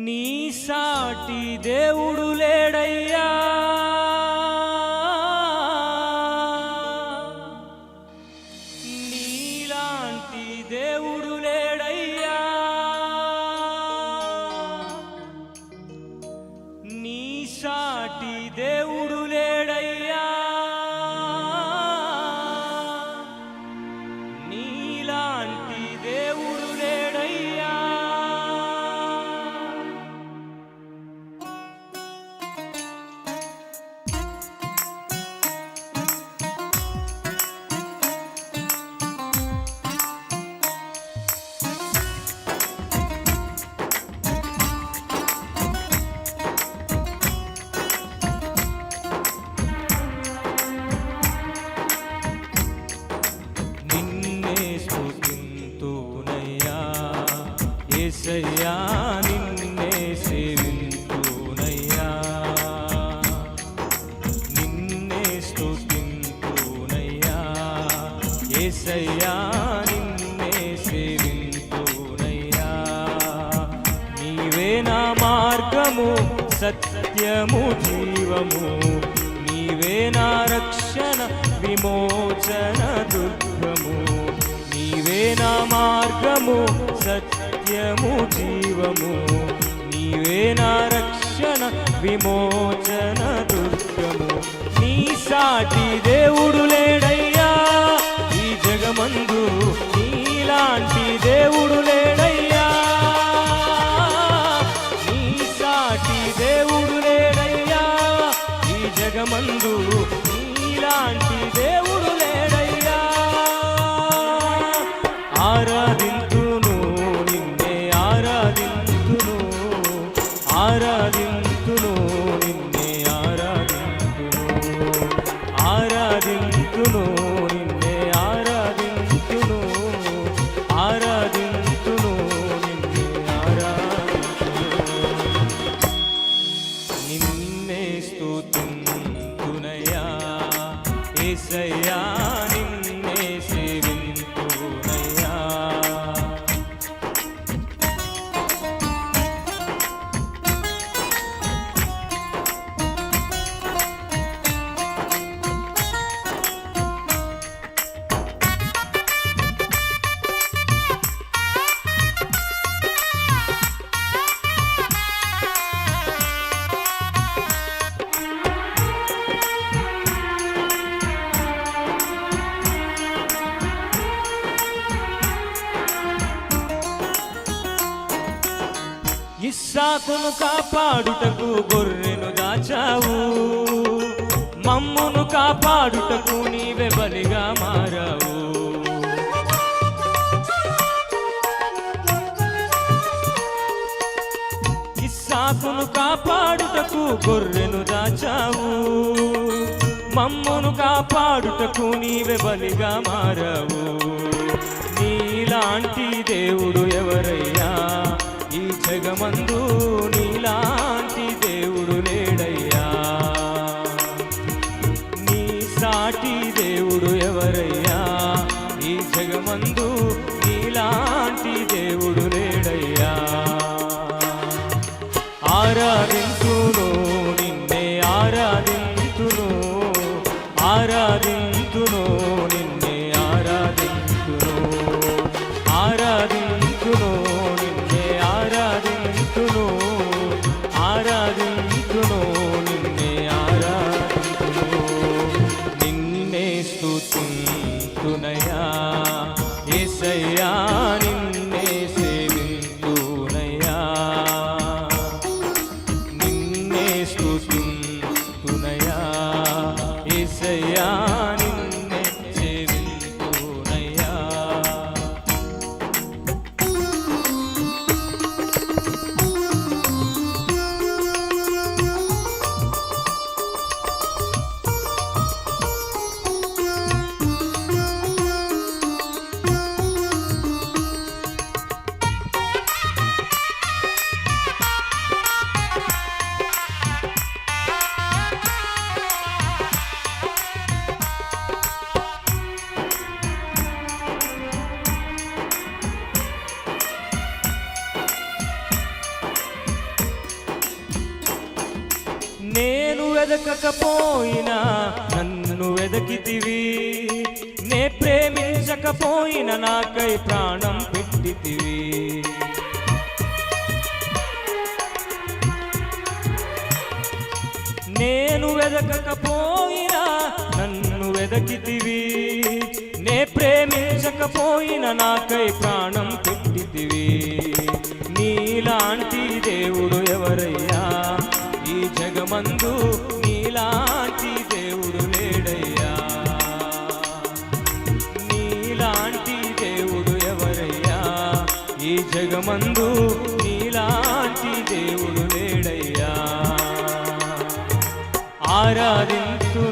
నీ సాటి దేవుడు లేడయ్యా. నీలాంటి దేవుడు లే యేసయ్యా నిన్నే సేవింతునయ్యా నిన్నే స్తుతింతునయ్యా యేసయ్యా నిన్నే సేవింతునయ్యా నీవే నా మార్గము సత్యము జీవము. నీవే నా రక్షణ విమోచన దుర్గ ప్రాణము జీవము. నీవే నా రక్షణ విమోచన దుర్గము. నీ సాటి దేవుడు లేడై యేసయ్యా నిన్నే సేవింతునయ్యా ఇస్సాకును కాపాడుటకు గొర్రెను దాచావు. మమ్మును కాపాడుటకు నీవే బలిగా మారావు. ఇస్సాకును కాపాడుటకు గొర్రెను దాచావు. మమ్మును కాపాడుటకు నీవే బలిగా మారావు. నీలాంటి దేవుడు ఎవరయ్యా? ఈ జగమందు నీలాంటి దేవుడు లేడయ్యా. నీ సాటి దేవుడు ఎవరయ్యా? ఈ జగమందు నీలాంటి దేవుడు లేడయ్యా. ఆరాధించును నిన్నే ఆరాధించును ఆరాధి యేసయ్యా వెదకకపోయినా నన్ను వెదకితివి. నే ప్రేమించకపోయిన నాకై ప్రాణం పెట్టితివి. నేను వెదకకపోయినా నన్ను వెదకితివి. నే ప్రేమించకపోయిన నాకై ప్రాణం పెట్టితివి. నీలాంటి దేవుడు ఎవరయ్యా? ఈ జగమందు జగమందు నీలాంటి దేవుడు లేడయ్యా. ఆరాధింతును